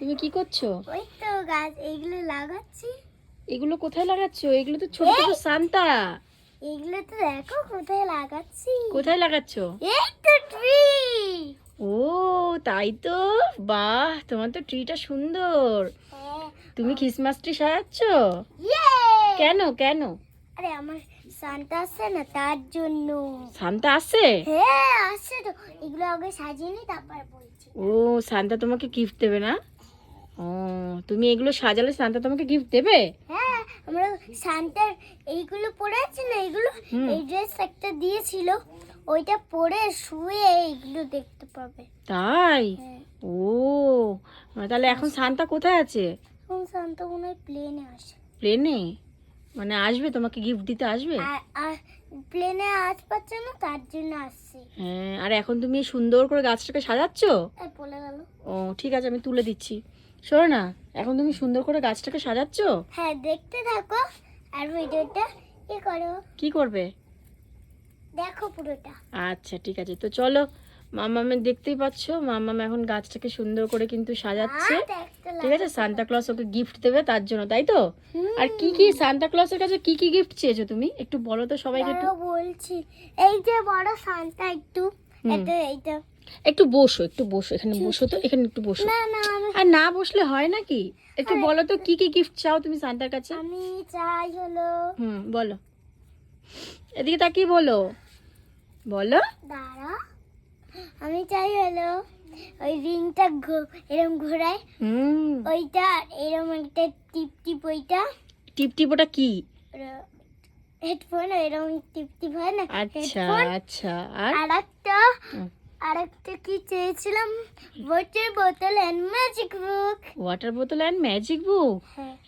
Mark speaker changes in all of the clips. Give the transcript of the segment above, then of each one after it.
Speaker 1: তুমি কি করছ?
Speaker 2: ওই তো গাছ এইগুলো লাগাচ্ছি।
Speaker 1: এগুলো কোথায় লাগাচ্ছো? এগুলো তো ছোট ছোট সান্তা।
Speaker 2: এগুলো তো দেখো কোথায় লাগাচ্ছি।
Speaker 1: কোথায় লাগাচ্ছো?
Speaker 2: এই তো ট্রি
Speaker 1: ও তাই তো? বাহ তোমার তো ট্রিটা সুন্দর। তুমি ক্রিসমাস ট্রি সাজাচ্ছ? কেন কেন?
Speaker 2: আরে আমার সান্তা আছে না তার জন্য।
Speaker 1: সান্তা আছে?
Speaker 2: হ্যাঁ আছে তো। এগুলো আগে সাজিয়ে নি তারপর বলছি।
Speaker 1: ও সান্তা তোমাকে গিফট দেবে না? ও তুমি এগুলো সাজালে সান্তা তোমাকে গিফট দেবে?
Speaker 2: হ্যাঁ আমরা সান্তার এইগুলো পরে আছে না এইগুলো। এই ড্রেস একটা দিয়েছিল ওইটা পরে শুয়ে এইগুলো দেখতে পাবে।
Speaker 1: তাই?
Speaker 2: হ্যাঁ।
Speaker 1: ও তাহলে এখন সান্তা কোথায় আছে?
Speaker 2: এখন শান্ত মনে হয় প্লেনে আসে।
Speaker 1: প্লেনে মানে আসবে তোমাকে গিফট দিতে আসবে?
Speaker 2: প্লেনে আজ পাচ্ছে না তার জন্য আসছে।
Speaker 1: হ্যাঁ আর এখন তুমি সুন্দর করে গাছটাকে সাজাচ্ছ?
Speaker 2: এই বলে গেল।
Speaker 1: ও ঠিক আছে আমি তুলে দিচ্ছি। শোনো না এখন তুমি সুন্দর করে গাছটাকে সাজাচ্ছ?
Speaker 2: হ্যাঁ দেখতে থাকো আর ভিডিওটা কি করো।
Speaker 1: কি করবে?
Speaker 2: দেখো পুরোটা।
Speaker 1: আচ্ছা ঠিক আছে। তো চলো মামামে দেখতেই পাচ্ছ মামাম এখন গাছটাকে সুন্দর করে কিন্তু সাজাচ্ছে। ঠিক আছে সান্তা ক্লস ওকে গিফট দেবে তার জন্য তাই তো? আর কি কি সান্তা ক্লসের কাছে কি কি গিফট চেয়েছো তুমি? একটু বলো তো সবাইকে একটু।
Speaker 2: বলছি। এই যে বড় শান্তা একটু এটা এইটা
Speaker 1: একটু বসো একটু বসো এখানে বসো তো এখানে একটু বসো।
Speaker 2: না না
Speaker 1: আর না বসলে হয় নাকি একটু বলো তো কি কি গিফট চাও তুমি সান্তার কাছে?
Speaker 2: আমি চাই হলো
Speaker 1: হুম বলো। এদিকে তাকিয়ে বলো। বলো।
Speaker 2: দাঁড়া। আমি চাই হলো ওই রিংটা এরম ঘোরায়।
Speaker 1: হুম।
Speaker 2: ওইটা আর এরম একটা টিপ টিপ ওইটা।
Speaker 1: টিপ টিপ ওটা কি?
Speaker 2: হেডফোন এরম টিপ টিপ হয় না?
Speaker 1: আচ্ছা আচ্ছা আর?
Speaker 2: আর একটা
Speaker 1: হুম।
Speaker 2: আর একটা কি চেয়েছিলাম? Water bottle and magic book
Speaker 1: water bottle and magic book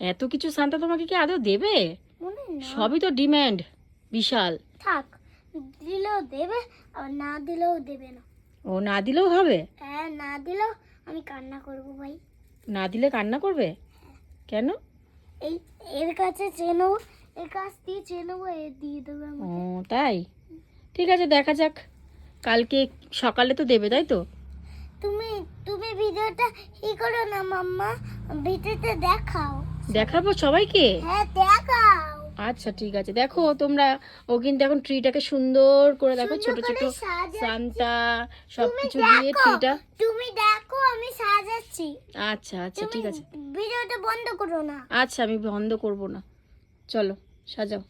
Speaker 1: এত কিছু সান্তা তোমাকে কি আদৌ দেবে?
Speaker 2: মনে
Speaker 1: সবই তো ডিমান্ড বিশাল।
Speaker 2: থাক দিলেও দেবে আর না দিলেও দেবে না।
Speaker 1: ও না দিলেও হবে?
Speaker 2: হ্যাঁ না দিলেও আমি কান্না করব ভাই।
Speaker 1: না দিলে কান্না করবে? কেন?
Speaker 2: এই এর কাছে চেনো এর কাছ দিয়ে চেনো এ দিয়ে দেবে
Speaker 1: ও তাই? ঠিক আছে দেখা যাক। কালকে সকালে তো দেবে তাই তো?
Speaker 2: তুমি তুমি ভিডিওটা ই করো না মাম্মা। ভিডিওতে দেখাও।
Speaker 1: দেখাবো সবাইকে?
Speaker 2: হ্যাঁ দেখাও।
Speaker 1: আচ্ছা ঠিক আছে। দেখো তোমরা ও কিন্তু এখন ট্রিটাকে সুন্দর করে দেখো ছোট ছোট সান্তা সবকিছু দিয়ে ট্রিটা।
Speaker 2: তুমি দেখো আমি সাজাচ্ছি।
Speaker 1: আচ্ছা আচ্ছা ঠিক আছে।
Speaker 2: ভিডিওটা বন্ধ করো না।
Speaker 1: আচ্ছা আমি বন্ধ করব না। চলো সাজাও।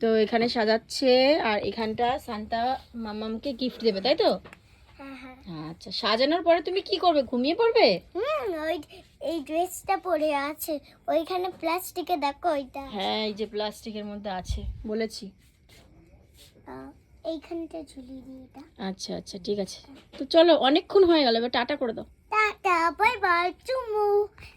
Speaker 1: তো এখানে সাজাচ্ছে আর এখানটা সান্তা মামামকে গিফট দেবে তাই তো?
Speaker 2: হ্যাঁ হ্যাঁ।
Speaker 1: আচ্ছা সাজানোর পরে তুমি কি করবে? ঘুমিয়ে পড়বে?
Speaker 2: ওই এই ড্রেসটা পরে আছে। ওইখানে প্লাস্টিকে দেখো ওইটা
Speaker 1: হ্যাঁ এই যে প্লাস্টিকের মধ্যে আছে বলেছি।
Speaker 2: এইখানটা ঝুলিয়ে দিই এটা।
Speaker 1: আচ্ছা আচ্ছা ঠিক আছে। তো চলো অনেকক্ষণ হয়ে গেল এবার টাটা করে দাও।
Speaker 2: টাটা বাই বাই চুমু।